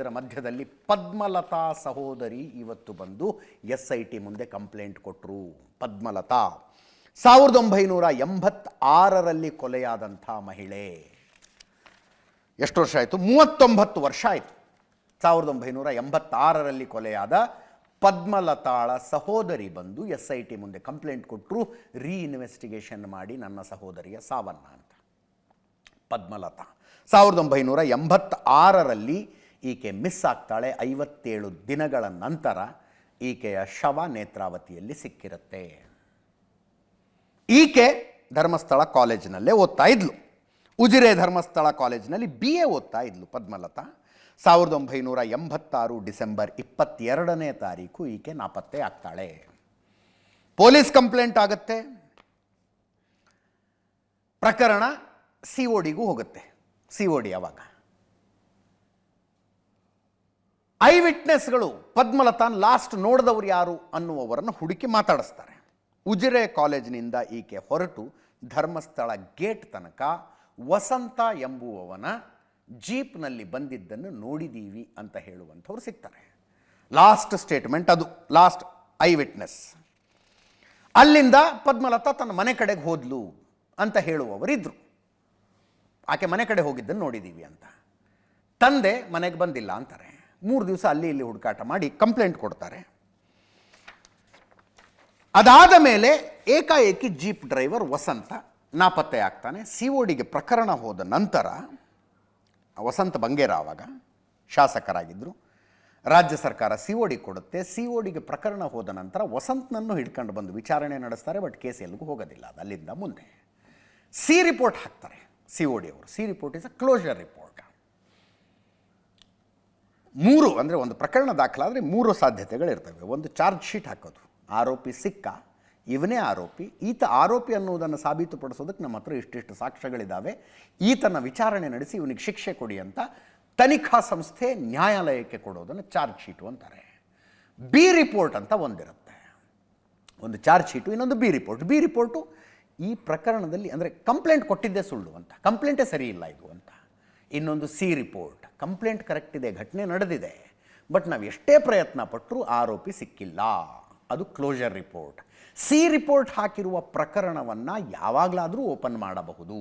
ಇದರ ಮಧ್ಯದಲ್ಲಿ ಪದ್ಮಲತಾ ಸಹೋದರಿ ಇವತ್ತು ಬಂದು ಎಸ್ ಐ ಟಿ ಮುಂದೆ ಕಂಪ್ಲೇಂಟ್ ಕೊಟ್ಟರು ಪದ್ಮಲತಾ, ಸಾವಿರದ ಒಂಬೈನೂರ ಎಂಬತ್ತಾರರಲ್ಲಿ ಕೊಲೆಯಾದಂಥ ಮಹಿಳೆ. ಎಷ್ಟು ವರ್ಷ ಆಯಿತು? ಮೂವತ್ತೊಂಬತ್ತು ವರ್ಷ ಆಯಿತು. ಸಾವಿರದ ಒಂಬೈನೂರ ಎಂಬತ್ತಾರರಲ್ಲಿ ಕೊಲೆಯಾದ ಪದ್ಮಲತಾಳ ಸಹೋದರಿ ಬಂದು ಎಸ್ ಐ ಟಿ ಮುಂದೆ ಕಂಪ್ಲೇಂಟ್ ಕೊಟ್ಟರು ರೀಇನ್ವೆಸ್ಟಿಗೇಷನ್ ಮಾಡಿ ನನ್ನ ಸಹೋದರಿಯ ಸಾವನ್ನ ಅಂತ. ಪದ್ಮಲತಾ, ಸಾವಿರದ ಒಂಬೈನೂರ ಎಂಬತ್ತಾರರಲ್ಲಿ ಈಕೆ ಮಿಸ್ ಆಗ್ತಾಳೆ ಐವತ್ತೇಳು ದಿನಗಳ ನಂತರ ಈಕೆಯ ಶವ ನೇತ್ರಾವತಿಯಲ್ಲಿ ಸಿಕ್ಕಿರುತ್ತೆ. ಈಕೆ ಧರ್ಮಸ್ಥಳ ಕಾಲೇಜಿನಲ್ಲೇ ಓದ್ತಾ ಇದ್ಲು. ಉಜಿರೆ ಧರ್ಮಸ್ಥಳ ಕಾಲೇಜಿನಲ್ಲಿ ಬಿ ಎ ಓದ್ತಾ ಇದ್ಲು ಪದ್ಮಲತಾ. ಸಾವಿರದ ಒಂಬೈನೂರ ಎಂಬತ್ತಾರು ಡಿಸೆಂಬರ್ ಇಪ್ಪತ್ತೆರಡನೇ ತಾರೀಕು ಈಕೆ ನಾಪತ್ತೆ ಆಗ್ತಾಳೆ. ಪೊಲೀಸ್ ಕಂಪ್ಲೇಂಟ್ ಆಗುತ್ತೆ. ಪ್ರಕರಣ ಸಿ ಒ ಡಿಗೂ ಹೋಗುತ್ತೆ. ಸಿ ಒ ಡಿ ಅವಾಗ ಐ ವಿಟ್ನೆಸ್ಗಳು ಪದ್ಮಲತಾನ್ ಲಾಸ್ಟ್ ನೋಡಿದವರು ಯಾರು ಅನ್ನುವವರನ್ನು ಹುಡುಕಿ ಮಾತಾಡಿಸ್ತಾರೆ. ಉಜಿರೆ ಕಾಲೇಜಿನಿಂದ ಈಕೆ ಹೊರಟು ಧರ್ಮಸ್ಥಳ ಗೇಟ್ ತನಕ ವಸಂತ ಎಂಬುವವನ ಜೀಪ್ನಲ್ಲಿ ಬಂದಿದ್ದನ್ನು ನೋಡಿದ್ದೀವಿ ಅಂತ ಹೇಳುವಂಥವ್ರು ಸಿಗ್ತಾರೆ. ಲಾಸ್ಟ್ ಸ್ಟೇಟ್ಮೆಂಟ್ ಅದು, ಲಾಸ್ಟ್ ಐ ವಿಟ್ನೆಸ್ ಅಲ್ಲಿಂದ ಪದ್ಮಲತಾ ತನ್ನ ಮನೆ ಕಡೆಗೆ ಹೋದ್ಲು ಅಂತ ಹೇಳುವವರಿದ್ದರು ಆಕೆ ಮನೆ ಕಡೆ ಹೋಗಿದ್ದನ್ನು ನೋಡಿದ್ದೀವಿ ಅಂತ. ತಂದೆ ಮನೆಗೆ ಬಂದಿಲ್ಲ ಅಂತಾರೆ. ಮೂರು ದಿವಸ ಅಲ್ಲಿ ಇಲ್ಲಿ ಹುಡುಕಾಟ ಮಾಡಿ ಕಂಪ್ಲೇಂಟ್ ಕೊಡ್ತಾರೆ. ಅದಾದ ಮೇಲೆ ಏಕಾಏಕಿ ಜೀಪ್ ಡ್ರೈವರ್ ವಸಂತ ನಾಪತ್ತೆ ಆಗ್ತಾನೆ. ಸಿ ಒ ಡಿಗೆ ಪ್ರಕರಣ ಹೋದ ನಂತರ ವಸಂತ ಬಂಗೇರ ಆವಾಗ ಶಾಸಕರಾಗಿದ್ದರು ರಾಜ್ಯ ಸರ್ಕಾರ ಸಿ ಒ ಡಿ ಕೊಡುತ್ತೆ. ಸಿ ಒ ಡಿಗೆ ಪ್ರಕರಣ ಹೋದ ನಂತರ ವಸಂತನನ್ನು ಹಿಡ್ಕೊಂಡು ಬಂದು ವಿಚಾರಣೆ ನಡೆಸ್ತಾರೆ, ಬಟ್ ಕೇಸ್ ಎಲ್ಲಿಗೂ ಹೋಗೋದಿಲ್ಲ. ಅದು ಅಲ್ಲಿಂದ ಮುಂದೆ. ಸಿ ರಿಪೋರ್ಟ್ ಹಾಕ್ತಾರೆ ಸಿ ಒ ಡಿ ಅವರು. C report is a closure report. ಮೂರು, ಅಂದರೆ ಒಂದು ಪ್ರಕರಣ ದಾಖಲಾದರೆ ಮೂರು ಸಾಧ್ಯತೆಗಳಿರ್ತವೆ. ಒಂದು ಚಾರ್ಜ್ ಶೀಟ್ ಹಾಕೋದು. ಆರೋಪಿ ಸಿಕ್ಕ, ಇವನೇ ಆರೋಪಿ. ಈತ ಆರೋಪಿ ಅನ್ನುವುದನ್ನು ಸಾಬೀತುಪಡಿಸೋದಕ್ಕೆ ನಮ್ಮ ಹತ್ರ ಇಷ್ಟಿಷ್ಟು ಸಾಕ್ಷ್ಯಗಳಿದ್ದಾವೆ ಈತನ ವಿಚಾರಣೆ ನಡೆಸಿ ಇವನಿಗೆ ಶಿಕ್ಷೆ ಕೊಡಿ ಅಂತ ತನಿಖಾ ಸಂಸ್ಥೆ ನ್ಯಾಯಾಲಯಕ್ಕೆ ಕೊಡೋದನ್ನು ಚಾರ್ಜ್ ಶೀಟು ಅಂತಾರೆ. ಬಿ ರಿಪೋರ್ಟ್ ಅಂತ ಒಂದಿರುತ್ತೆ. ಒಂದು ಚಾರ್ಜ್ ಶೀಟು, ಇನ್ನೊಂದು ಬಿ ರಿಪೋರ್ಟ್. ಬಿ ರಿಪೋರ್ಟು ಈ ಪ್ರಕರಣದಲ್ಲಿ, ಅಂದರೆ ಕಂಪ್ಲೇಂಟ್ ಕೊಟ್ಟಿದ್ದೇ ಸುಳ್ಳು ಅಂತ. ಕಂಪ್ಲೇಂಟೇ ಸರಿ ಇಲ್ಲ ಇದು ಅಂತ. ಇನ್ನೊಂದು ಸಿ ರಿಪೋರ್ಟ್. ಕಂಪ್ಲೇಂಟ್ ಕರೆಕ್ಟ್ ಇದೆ, ಘಟನೆ ನಡೆದಿದೆ. ಬಟ್ ನಾವು ಎಷ್ಟೇ ಪ್ರಯತ್ನ ಪಟ್ಟರೂ ಆರೋಪಿ ಸಿಕ್ಕಿಲ್ಲ. ಅದು ಕ್ಲೋಜರ್ ರಿಪೋರ್ಟ್. ಸಿ ರಿಪೋರ್ಟ್ ಹಾಕಿರುವ ಪ್ರಕರಣವನ್ನು ಯಾವಾಗಲಾದರೂ ಓಪನ್ ಮಾಡಬಹುದು.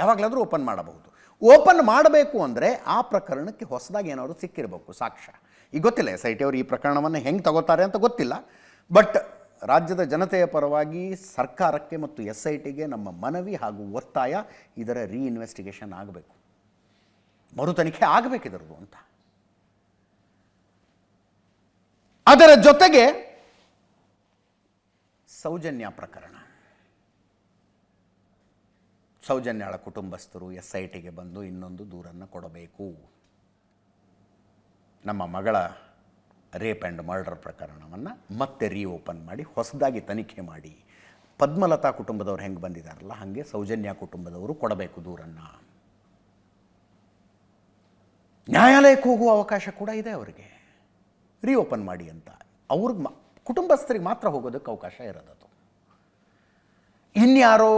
ಯಾವಾಗಲಾದರೂ ಓಪನ್ ಮಾಡಬಹುದು. ಓಪನ್ ಮಾಡಬೇಕು ಅಂದರೆ ಆ ಪ್ರಕರಣಕ್ಕೆ ಹೊಸದಾಗಿ ಏನಾದರೂ ಸಿಕ್ಕಿರಬೇಕು, ಸಾಕ್ಷ್ಯ. ಈಗ ಗೊತ್ತಿಲ್ಲ, ಎಸ್ ಐ ಟಿ ಅವರು ಈ ಪ್ರಕರಣವನ್ನು ಹೆಂಗೆ ತಗೋತಾರೆ ಅಂತ ಗೊತ್ತಿಲ್ಲ. ಬಟ್ ರಾಜ್ಯದ ಜನತೆಯ ಪರವಾಗಿ ಸರ್ಕಾರಕ್ಕೆ ಮತ್ತು ಎಸ್ ಐ ಟಿಗೆ ನಮ್ಮ ಮನವಿ ಹಾಗೂ ಒತ್ತಾಯ ಇದರ ರೀಇನ್ವೆಸ್ಟಿಗೇಷನ್ ಆಗಬೇಕು. ಮರು ತನಿಖೆ ಆಗಬೇಕು ಇದರದು ಅಂತ. ಅದರ ಜೊತೆಗೆ ಸೌಜನ್ಯ ಪ್ರಕರಣ. ಸೌಜನ್ಯಳ ಕುಟುಂಬಸ್ಥರು ಎಸ್ ಐ ಟಿಗೆ ಬಂದು ಇನ್ನೊಂದು ದೂರನ್ನು ಕೊಡಬೇಕು. ನಮ್ಮ ಮಗಳ ರೇಪ್ ಆ್ಯಂಡ್ ಮರ್ಡರ್ ಪ್ರಕರಣವನ್ನು ಮತ್ತೆ ರೀಓಪನ್ ಮಾಡಿ, ಹೊಸದಾಗಿ ತನಿಖೆ ಮಾಡಿ. ಪದ್ಮಲತಾ ಕುಟುಂಬದವ್ರು ಹೆಂಗೆ ಬಂದಿದ್ದಾರಲ್ಲ ಹಾಗೆ ಸೌಜನ್ಯ ಕುಟುಂಬದವರು ಕೊಡಬೇಕು ದೂರನ್ನು. ನ್ಯಾಯಾಲಯಕ್ಕೆ ಹೋಗುವ ಅವಕಾಶ ಕೂಡ ಇದೆ ಅವರಿಗೆ. ರೀಓಪನ್ ಮಾಡಿ ಅಂತ. ಅವ್ರಿಗೆ ಮಾ, ಕುಟುಂಬಸ್ಥರಿಗೆ ಮಾತ್ರ ಹೋಗೋದಕ್ಕೆ ಅವಕಾಶ ಇರೋದದು. ಇನ್ಯಾರೋ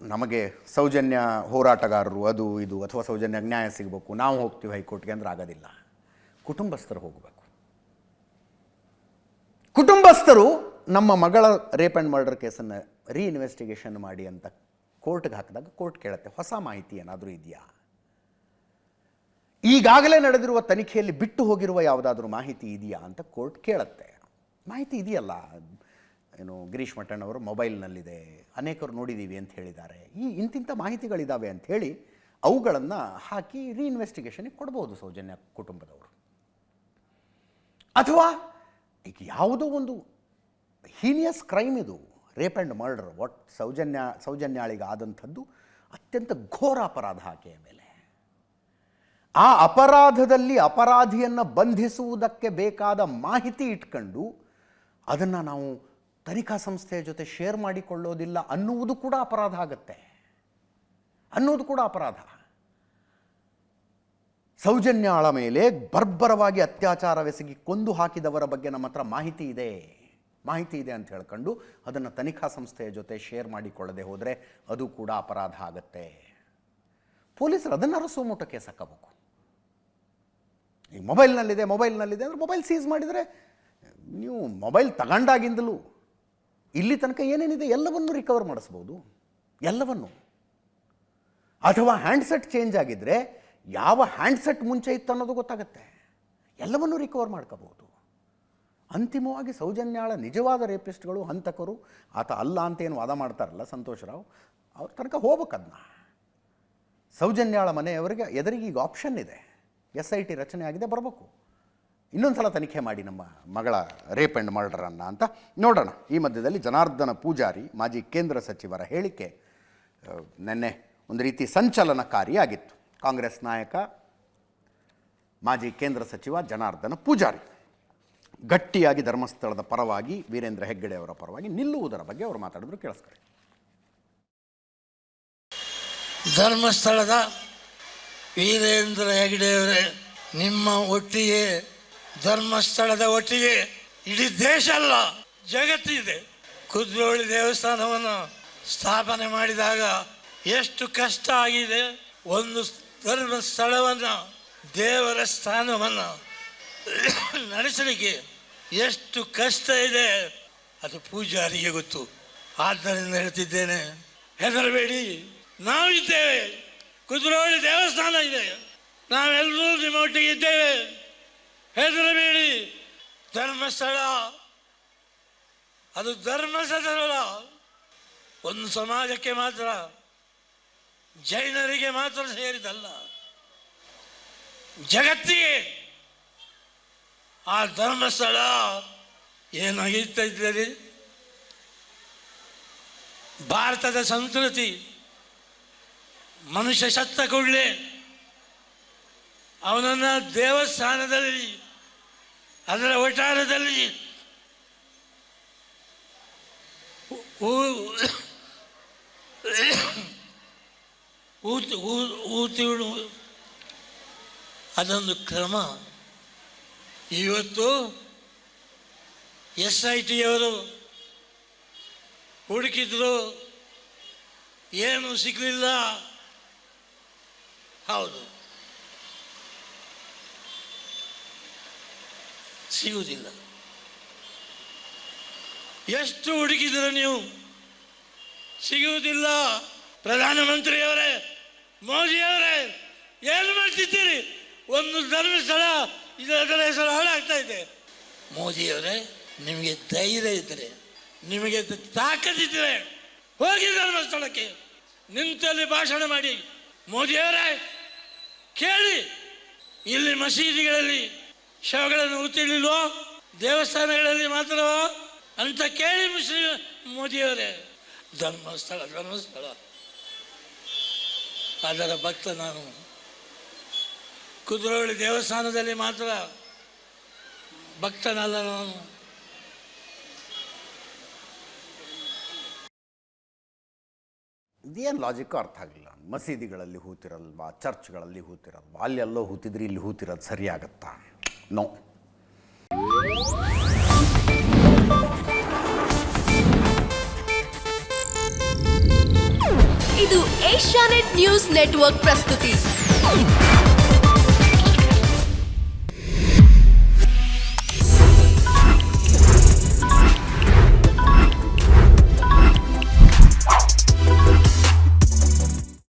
ನಮಗೆ ಸೌಜನ್ಯ ಹೋರಾಟಗಾರರು ಅದು ಇದು ಅಥವಾ ಸೌಜನ್ಯ ನ್ಯಾಯ ಸಿಗಬೇಕು, ನಾವು ಹೋಗ್ತೀವಿ ಹೈಕೋರ್ಟ್ಗೆ ಅಂದ್ರೆ ಆಗೋದಿಲ್ಲ. ಕುಟುಂಬಸ್ಥರು ಹೋಗಬೇಕು. ಕುಟುಂಬಸ್ಥರು ನಮ್ಮ ಮಗಳ ರೇಪ್ ಆ್ಯಂಡ್ ಮರ್ಡರ್ ಕೇಸನ್ನು ರೀಇನ್ವೆಸ್ಟಿಗೇಷನ್ ಮಾಡಿ ಅಂತ ಕೋರ್ಟ್ಗೆ ಹಾಕಿದಾಗ ಕೋರ್ಟ್ ಕೇಳುತ್ತೆ, ಹೊಸ ಮಾಹಿತಿ ಏನಾದರೂ ಇದೆಯಾ? ಈಗಾಗಲೇ ನಡೆದಿರುವ ತನಿಖೆಯಲ್ಲಿ ಬಿಟ್ಟು ಹೋಗಿರುವ ಯಾವುದಾದ್ರೂ ಮಾಹಿತಿ ಇದೆಯಾ ಅಂತ ಕೋರ್ಟ್ ಕೇಳುತ್ತೆ. ಮಾಹಿತಿ ಇದೆಯಲ್ಲ? ಏನು ಗಿರೀಶ್ ಮಠಣ್ ಅವರು ಮೊಬೈಲ್ನಲ್ಲಿದೆ, ಅನೇಕರು ನೋಡಿದ್ದೀವಿ ಅಂತ ಹೇಳಿದ್ದಾರೆ. ಈ ಇಂತಿಂಥ ಮಾಹಿತಿಗಳಿದ್ದಾವೆ ಅಂತ ಹೇಳಿ ಅವುಗಳನ್ನು ಹಾಕಿ ರೀಇನ್ವೆಸ್ಟಿಗೇಷನಿಗೆ ಕೊಡ್ಬೋದು ಸೌಜನ್ಯ ಕುಟುಂಬದವರು. ಅಥವಾ ಈಗ ಯಾವುದೋ ಒಂದು ಹೀನಿಯಸ್ ಕ್ರೈಮ್ ಇದು, rape and murder what Soujanya ಸೌಜನ್ಯಾಳಿಗೆ ಆದಂಥದ್ದು ಅತ್ಯಂತ ಘೋರ ಅಪರಾಧ ಆಕೆಯ ಮೇಲೆ. ಆ ಅಪರಾಧದಲ್ಲಿ ಅಪರಾಧಿಯನ್ನು ಬಂಧಿಸುವುದಕ್ಕೆ ಬೇಕಾದ ಮಾಹಿತಿ ಇಟ್ಕೊಂಡು ಅದನ್ನು ನಾವು ತನಿಖಾ ಸಂಸ್ಥೆಯ ಜೊತೆ ಶೇರ್ ಮಾಡಿಕೊಳ್ಳೋದಿಲ್ಲ ಅನ್ನುವುದು ಕೂಡ ಅಪರಾಧ ಆಗುತ್ತೆ. ಅನ್ನೋದು ಕೂಡ ಅಪರಾಧ. ಸೌಜನ್ಯಾಳ ಮೇಲೆ ಬರ್ಬರವಾಗಿ ಅತ್ಯಾಚಾರವೆಸಗಿ ಕೊಂದು ಹಾಕಿದವರ ಬಗ್ಗೆ ನಮ್ಮ ಹತ್ರ ಮಾಹಿತಿ ಇದೆ. ಮಾಹಿತಿ ಇದೆ ಅಂತ ಹೇಳ್ಕೊಂಡು ಅದನ್ನು ತನಿಖಾ ಸಂಸ್ಥೆಯ ಜೊತೆ ಶೇರ್ ಮಾಡಿಕೊಳ್ಳದೆ ಹೋದರೆ ಅದು ಕೂಡ ಅಪರಾಧ ಆಗತ್ತೆ. ಪೊಲೀಸರು ಅದನ್ನು ಕೇಸ್ ಹಾಕಬೇಕು ಈಗ ಮೊಬೈಲ್ನಲ್ಲಿದೆ ಮೊಬೈಲ್ನಲ್ಲಿದೆ ಅಂದರೆ ಮೊಬೈಲ್ ಸೀಸ್ ಮಾಡಿದರೆ ನೀವು ಮೊಬೈಲ್ ತಗೊಂಡಾಗಿಂದಲೂ ಇಲ್ಲಿ ತನಕ ಏನೇನಿದೆ ಎಲ್ಲವನ್ನು ರಿಕವರ್ ಮಾಡಿಸ್ಬೋದು. ಎಲ್ಲವನ್ನು. ಅಥವಾ ಹ್ಯಾಂಡ್ಸೆಟ್ ಚೇಂಜ್ ಆಗಿದ್ದರೆ ಯಾವ ಹ್ಯಾಂಡ್ಸೆಟ್ ಮುಂಚೆ ಇತ್ತು ಅನ್ನೋದು ಗೊತ್ತಾಗುತ್ತೆ. ಎಲ್ಲವನ್ನೂ ರಿಕವರ್ ಮಾಡ್ಕೋಬೋದು ಅಂತಿಮವಾಗಿ ಸೌಜನ್ಯಾಳ ನಿಜವಾದ ರೇಪಿಸ್ಟ್ಗಳು ಹಂತಕರು, ಆತ ಅಲ್ಲ ಅಂತ ಏನು ವಾದ ಮಾಡ್ತಾರಲ್ಲ ಸಂತೋಷ್ ರಾವ್ ಅವ್ರ ತನಕ ಹೋಗ್ಬೇಕದನ್ನ ಸೌಜನ್ಯಾಳ ಮನೆಯವರಿಗೆ ಎದುರಿಗೆ ಈಗ ಆಪ್ಷನ್ ಇದೆ. ಎಸ್ ಐ ಟಿ ರಚನೆ ಆಗಿದೆ, ಬರಬೇಕು. ಇನ್ನೊಂದು ಸಲ ತನಿಖೆ ಮಾಡಿ ನಮ್ಮ ಮಗಳ ರೇಪ್ ಆ್ಯಂಡ್ ಮರ್ಡರನ್ನು ಅಂತ ನೋಡೋಣ. ಈ ಮಧ್ಯದಲ್ಲಿ ಜನಾರ್ದನ ಪೂಜಾರಿ, ಮಾಜಿ ಕೇಂದ್ರ ಸಚಿವರ ಹೇಳಿಕೆ ನೆನ್ನೆ ಒಂದು ರೀತಿ ಸಂಚಲನಕಾರಿಯಾಗಿತ್ತು. ಕಾಂಗ್ರೆಸ್ ನಾಯಕ, ಮಾಜಿ ಕೇಂದ್ರ ಸಚಿವ ಜನಾರ್ದನ ಪೂಜಾರಿ. ಗಟ್ಟಿಯಾಗಿ ಧರ್ಮಸ್ಥಳದ ಪರವಾಗಿ, ವೀರೇಂದ್ರ ಹೆಗ್ಗಡೆ ಅವರ ಪರವಾಗಿ ನಿಲ್ಲುವುದರ ಬಗ್ಗೆ ಅವರು ಮಾತಾಡಿದ್ರು ಕೇಳಿಸ್ತಾರೆ ಧರ್ಮಸ್ಥಳದ ವೀರೇಂದ್ರ ಹೆಗಡೆಯವರೇ, ನಿಮ್ಮ ಒಟ್ಟಿಗೆ, ಧರ್ಮಸ್ಥಳದ ಒಟ್ಟಿಗೆ, ಇಡೀ ದೇಶ ಅಲ್ಲ ಜಗತ್ತಿದೆ ಕುದ್ರೋಳಿ ದೇವಸ್ಥಾನವನ್ನು ಸ್ಥಾಪನೆ ಮಾಡಿದಾಗ ಎಷ್ಟು ಕಷ್ಟ ಆಗಿದೆ. ಒಂದು ಧರ್ಮಸ್ಥಳವನ್ನು, ದೇವರ ಸ್ಥಾನವನ್ನು ನಡೆಸಲಿಕ್ಕೆ ಎಷ್ಟು ಕಷ್ಟ ಇದೆ. ಅದು ಪೂಜಾರಿಗೆ ಗೊತ್ತು. ಆದ್ದರಿಂದ ಹೇಳ್ತಿದ್ದೇನೆ, ಹೆದರಬೇಡಿ. ನಾವಿದ್ದೇವೆ. ಕುದುರೋಳಿ ದೇವಸ್ಥಾನ ಇದೆ. ನಾವೆಲ್ಲರೂ ನಿಮ್ಮ ಒಟ್ಟಿಗೆ ಇದ್ದೇವೆ ಹೆದರಬೇಡಿ ಧರ್ಮಸ್ಥಳ. ಅದು ಧರ್ಮಸ್ಥಳ. ಒಂದು ಸಮಾಜಕ್ಕೆ ಮಾತ್ರ, ಜೈನರಿಗೆ ಮಾತ್ರ ಸೇರಿದಲ್ಲ. ಜಗತ್ತಿಗೆ ಆ ಧರ್ಮಸ್ಥಳ ಏನಾಗಿರ್ತಾ ಇದ್ದೀರಿ ಭಾರತದ ಸಂಸ್ಕೃತಿ. ಮನುಷ್ಯ ಸತ್ತ ಕೂಡಲೇ ಅವನನ್ನು ದೇವಸ್ಥಾನದಲ್ಲಿ, ಅದರ ಒಟ್ಟಾರದಲ್ಲಿ ಊತಿ ಅದೊಂದು ಕ್ರಮ. ಇವತ್ತು ಎಸ್ ಐ ಟಿಯವರು ಹುಡುಕಿದ್ರು, ಏನು ಸಿಗಲಿಲ್ಲ. ಹೌದು. ಸಿಗುವುದಿಲ್ಲ. ಎಷ್ಟು ಹುಡುಕಿದ್ರು ನೀವು ಸಿಗುವುದಿಲ್ಲ. ಪ್ರಧಾನಮಂತ್ರಿಯವರೇ, ಮೋದಿಯವರೇ, ಏನು ಮಾಡ್ತಿದ್ದೀರಿ? ಒಂದು ಧರ್ಮಸ್ಥಳ, ಇದರ ಹೆಸರು ಹಾಳಾಗ್ತಾ ಇದೆ. ಮೋದಿಯವರೇ, ನಿಮಗೆ ಧೈರ್ಯ ಇದ್ದರೆ ನಿಮಗೆ ತಾಕತ್ತಿದ್ದರೆ ಹೋಗಿ ಧರ್ಮಸ್ಥಳಕ್ಕೆ. ನಿಂತಲ್ಲಿ ಭಾಷಣ ಮಾಡಿ. ಮೋದಿಯವರೇ ಕೇಳಿ, ಇಲ್ಲಿ ಮಸೀದಿಗಳಲ್ಲಿ ಶವಗಳನ್ನು ಉತ್ತಿಳಿಲ್ವೋ ದೇವಸ್ಥಾನಗಳಲ್ಲಿ ಮಾತ್ರವೋ? ಅಂತ ಕೇಳಿ ಮುಸ್ಲಿಂ ಮೋದಿಯವರೇ, ಧರ್ಮಸ್ಥಳ ಧರ್ಮಸ್ಥಳ. ಅದರ ಭಕ್ತ ನಾನು. ಕುದುರೋಳಿ ದೇವಸ್ಥಾನದಲ್ಲಿ ಮಾತ್ರ ಭಕ್ತನಲ್ಲ ನಾನು. ಇದೇನು ಲಾಜಿಕ್ಕೂ ಅರ್ಥ ಆಗಲಿಲ್ಲ. ಮಸೀದಿಗಳಲ್ಲಿ ಹೂತಿರಲ್ವಾ, ಚರ್ಚ್ಗಳಲ್ಲಿ ಹೂತಿರಲ್ವಾ, ಅಲ್ಲೆಲ್ಲೋ ಹೂತಿದ್ರೆ ಇಲ್ಲಿ ಹೂತಿರೋದು ಸರಿಯಾಗತ್ತಾ? ನೋ ಇದು ಏಷ್ಯಾನೆಟ್ ನ್ಯೂಸ್ ನೆಟ್ವರ್ಕ್ ಪ್ರಸ್ತುತಿ.